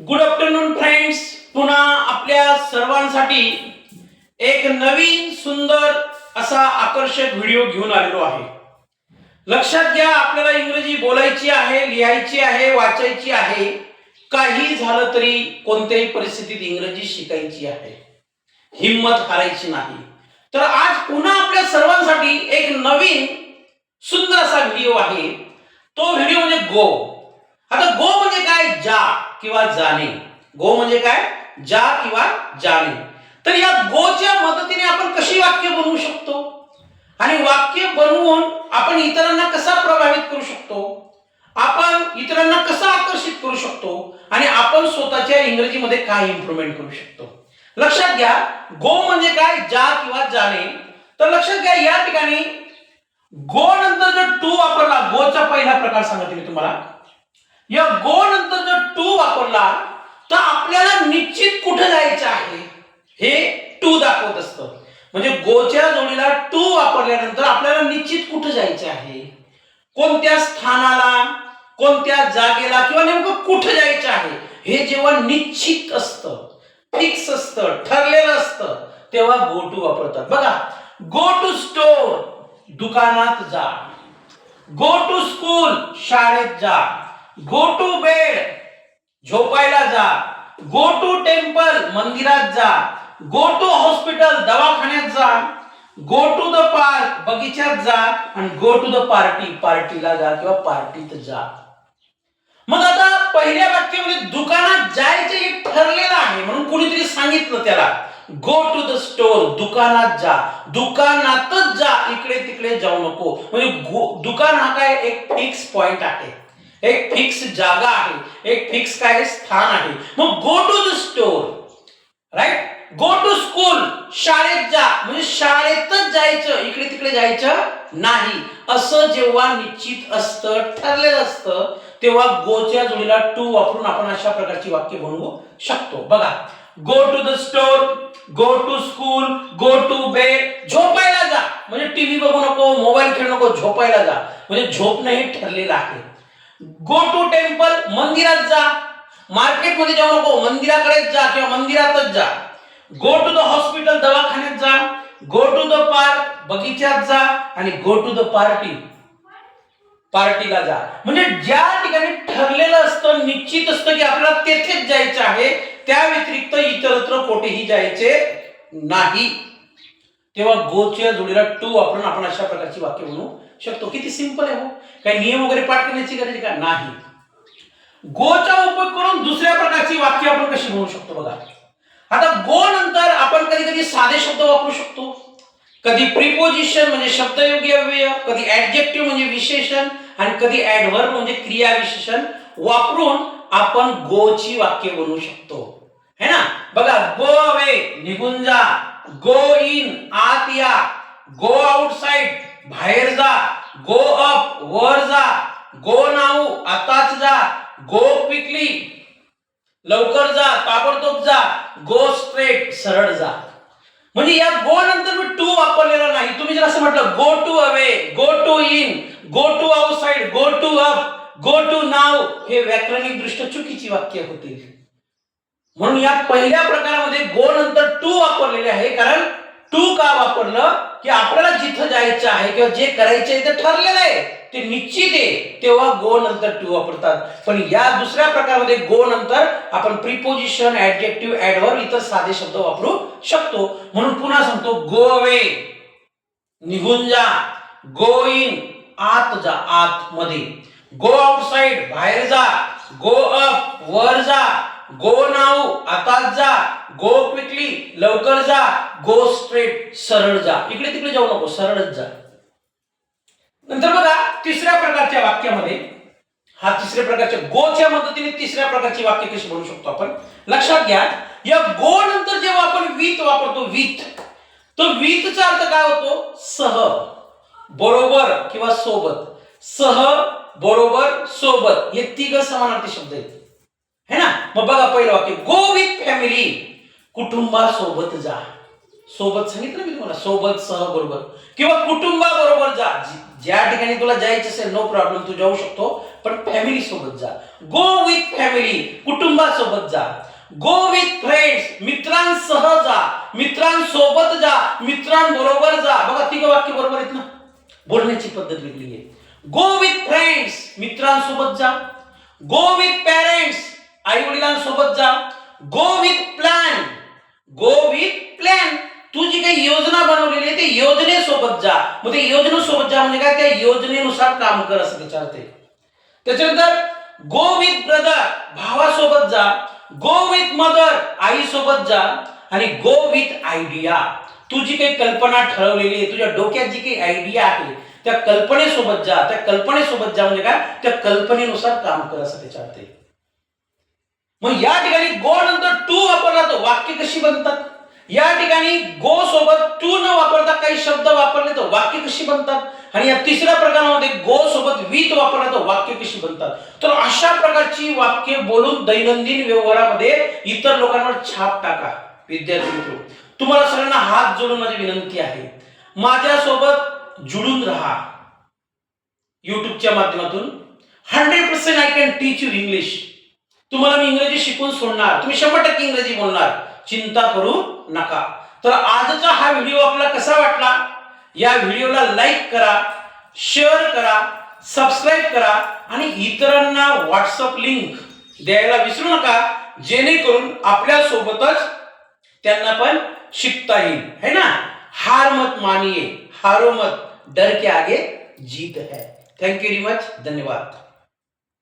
Good afternoon friends पुन्हा आपल्या सर्वांसाठी एक नवीन सुंदर असा आकर्षक व्हिडिओ घेऊन आलेलो आहे. लक्षात घ्या आपल्याला इंग्रजी बोलायची आहे लिहायची आहे वाचायची आहे. काही झालं तरी कोणत्याही परिस्थितीत इंग्रजी शिकायची आहे. हिंमत हारायची नाही. तर आज पुन्हा आपल्या सर्वांसाठी एक नवीन सुंदर असा व्हिडिओ आहे. तो व्हिडिओ म्हणजे गो आता गो म्हणजे काय? जा. किंवा जाणे. गो म्हणजे काय? जा किंवा जाणे. तर या गोच्या मदतीने आपण कशी वाक्य बनवू शकतो? आणि वाक्य बनवून आपण इतरांना कसा प्रभावित करू शकतो? आपण इतरांना कसं आकर्षित करू शकतो? आणि आपण स्वतःच्या इंग्रजीमध्ये काय इम्प्रुव्हमेंट करू शकतो? लक्षात घ्या गो म्हणजे काय? जा किंवा जाणे. तर लक्षात घ्या या ठिकाणी गो नंतर जर टू वापरला गोचा पहिला प्रकार सांगते मी तुम्हाला. या गो नंतर जर टू वापरला तर आपल्याला निश्चित कुठे जायचं आहे? हे टू दाखवत असतं. म्हणजे गोच्या जोडीला टू वापरल्यानंतर आपल्याला निश्चित कुठे जायचं आहे? कोणत्या स्थानाला कोणत्या जागेला किंवा नेमकं कुठे जायचं आहे? हे जेव्हा निश्चित असतं फिक्स असतं ठरलेलं असतं तेव्हा गो टू वापरतात. बघा गो टू स्टोर दुकानात जा. गो टू स्कूल शाळेत जा. गो टू बेड झोपायला जा. गो टू टेम्पल मंदिरात जा. गो टू हॉस्पिटल दवाखान्यात जा. गो टू द पार्क बगीच्यात जा. आणि गो टू द पार्टी पार्टीला जा किंवा पार्टीत जा. मग आता पहिल्या वाक्यामध्ये दुकानात जायचं हे ठरलेलं आहे म्हणून कुणीतरी सांगितलं त्याला. गो टू द स्टोर दुकानात जा. दुकानातच जा. इकडे तिकडे जाऊ नको. म्हणजे दुकान हा काय एक फिक्स पॉइंट आहे. एक फिक्स जागा आहे. एक फिक्स काय? स्थान आहे. मग go to the store right go to school शाळेत जा. म्हणजे शाळेतच जायचं. इकडे तिकडे जायचं नाही. असं जेव्हा निश्चित असतं ठरलेलं असतं तेव्हा गोच्या जोडीला टू वापरून आपण अशा प्रकारची वाक्य बनवू शकतो. बघा. Go to the store go to school go to bed झोपायला जा. म्हणजे टीव्ही बघू नको मोबाईल खेळू नको झोपायला जा. म्हणजे झोपणं हे ठरलेलं आहे. गो टू टेम्पल मंदिरात जा. मार्केटमध्ये जाऊ नको मंदिराकडेच जा किंवा मंदिरातच जा. गो टू द हॉस्पिटल दवाखान्यात जा. गो टू द पार्क बगीच्यात जा आणि गो टू द पार्टी पार्टीला जा. म्हणजे ज्या ठिकाणी ठरलेलं असतं निश्चित असतं की आपल्याला तेथेच जायचं आहे त्या व्यतिरिक्त इतरत्र कोठेही जायचे नाही. तेव्हा गोच्या जोडीला टू वापरून आपण अशा प्रकारची वाक्य म्हणू. शकतो. किती सिंपल आहे हो. काही नियम वगैरे पाठ करण्याची गरज का? नाही. गोचा उपयोग करून दुसऱ्या प्रकारची वाक्य आपण कशी बनवू शकतो बघा. आता गो नंतर आपण कधी कधी साधे शब्द वापरू शकतो. कधी प्रिपोजिशन म्हणजे शब्दयोगी अव्यय कधी ऍडजेक्टिव्ह म्हणजे विशेषण आणि कधी ऍडव्हर्ब म्हणजे क्रिया विशेषण वापरून आपण गोची वाक्य बनवू शकतो. है ना? बघा गो अवे निघून जा गो इन आत या गो आउट बाहेर जा. गो अप वर जा. गो नाऊ आताच जा. गो क्विकली लवकर जा ताबडतोब जा. गो स्ट्रेट सरळ जा. म्हणजे या गो नंतर मी टू वापरलेला नाही. तुम्ही जर असं म्हटलं go to away go to in go to outside go to up go to नाव हे व्याकरणिक दृष्ट्या चुकीची वाक्य होतील म्हणून या पहिल्या प्रकारामध्ये गो नंतर टू वापरलेले आहे. कारण टू का वापरलं? की आपल्याला जिथं जायचं आहे किंवा जे करायचं आहे ते ठरलेलं आहे. ते निश्चित आहे. तेव्हा गो नंतर टू वापरतात. पण या दुसऱ्या प्रकारामध्ये गो नंतर आपण प्रिपोजिशन ऍडजेक्टिव्ह ऍडव्हर्ब इतर साधे शब्द वापरू शकतो. म्हणून पुन्हा सांगतो गो अवे निघून जा. गो इन आत जा. आत मध्ये गो आउटसाइड बाहेर जा. गो अप वर जा. गो नाऊ आताच जा. गो क्विकली लवकर जा. गो स्ट्रेट सरळ जा. इकडे तिकडे जाऊ नको सरळच जा. नंतर बघा तिसऱ्या प्रकारच्या वाक्यामध्ये हा तिसऱ्या प्रकारच्या गोच्या मदतीने तिसऱ्या प्रकारची वाक्य कशी म्हणू शकतो आपण? लक्षात घ्या या गो नंतर जेव्हा आपण विथ वापरतो विथ तो विथचा अर्थ काय होतो? सह बरोबर किंवा सोबत. सह बरोबर सोबत. हे तिघ समानार्थी शब्द आहेत. है ना? मग बघा पहिलं वाक्य गो विथ फॅमिली कुटुंबासोबत जा. सोबत सांगितलं मी तुम्हाला? सोबत सह बरोबर. किंवा कुटुंबाबरोबर जा. ज्या ठिकाणी तुला जायचं असेल नो प्रॉब्लेम तू जाऊ शकतो. पण फॅमिली सोबत जा. गो विथ फॅमिली कुटुंबासोबत जा. गो विथ फ्रेंड्स मित्रांसह जा. मित्रांसोबत जा. मित्रांबरोबर जा. बघा तिघ वाक्य बरोबर आहेत ना? बोलण्याची पद्धत वेगळी आहे. गो विथ फ्रेंड्स मित्रांसोबत जा. गो विथ पॅरेंट्स आई वडिलांसोबत जा. Go with plan go with plan तू जी काही योजना बनवलेली आहे ते योजनेसोबत जा. मग ते योजनेसोबत जा म्हणजे काय? त्या योजनेनुसार काम कर असं विचारते. त्याच्यानंतर गो विथ ब्रदर भावासोबत जा. गो विथ मदर आई सोबत जा. आणि गो विथ आयडिया तू जी काही कल्पना ठरवलेली आहे तुझ्या डोक्यात जी काही आयडिया आहे त्या कल्पनेसोबत जा. त्या कल्पनेसोबत जा म्हणजे काय? त्या कल्पनेनुसार काम कर असं विचारते. मग या ठिकाणी गो नंतर टू वापरला तर वाक्य कशी बनतात? या ठिकाणी गो सोबत टू न वापरता काही शब्द वापरले तर वाक्य कशी बनतात? आणि या तिसऱ्या प्रकारामध्ये गो सोबत विथ वापरला तर वाक्य कशी बनतात? तर अशा प्रकारची वाक्य बोलून दैनंदिन व्यवहारामध्ये इतर लोकांवर छाप टाका विद्यार्थी मित्र. तुम्हाला सगळ्यांना हात जोडून माझी विनंती आहे. माझ्यासोबत जुळून राहा. युट्यूबच्या माध्यमातून. Hundred percent I can teach you English तुम्हाला मी इंग्रजी शिकून सोडणार. तुम्ही शंभर टक्के इंग्रजी बोलणार. चिंता करू नका. तर आजचा हा व्हिडिओ आपला कसा वाटला? या व्हिडिओला लाईक करा शेअर करा सबस्क्राईब करा आणि इतरांना व्हॉट्सअप लिंक द्यायला विसरू नका. जेणेकरून आपल्यासोबतच त्यांना पण शिकता येईल. है ना? हार मत मानिए. हारो मत डर के आगे जीत है. थैंक यू वेरी मच धन्यवाद.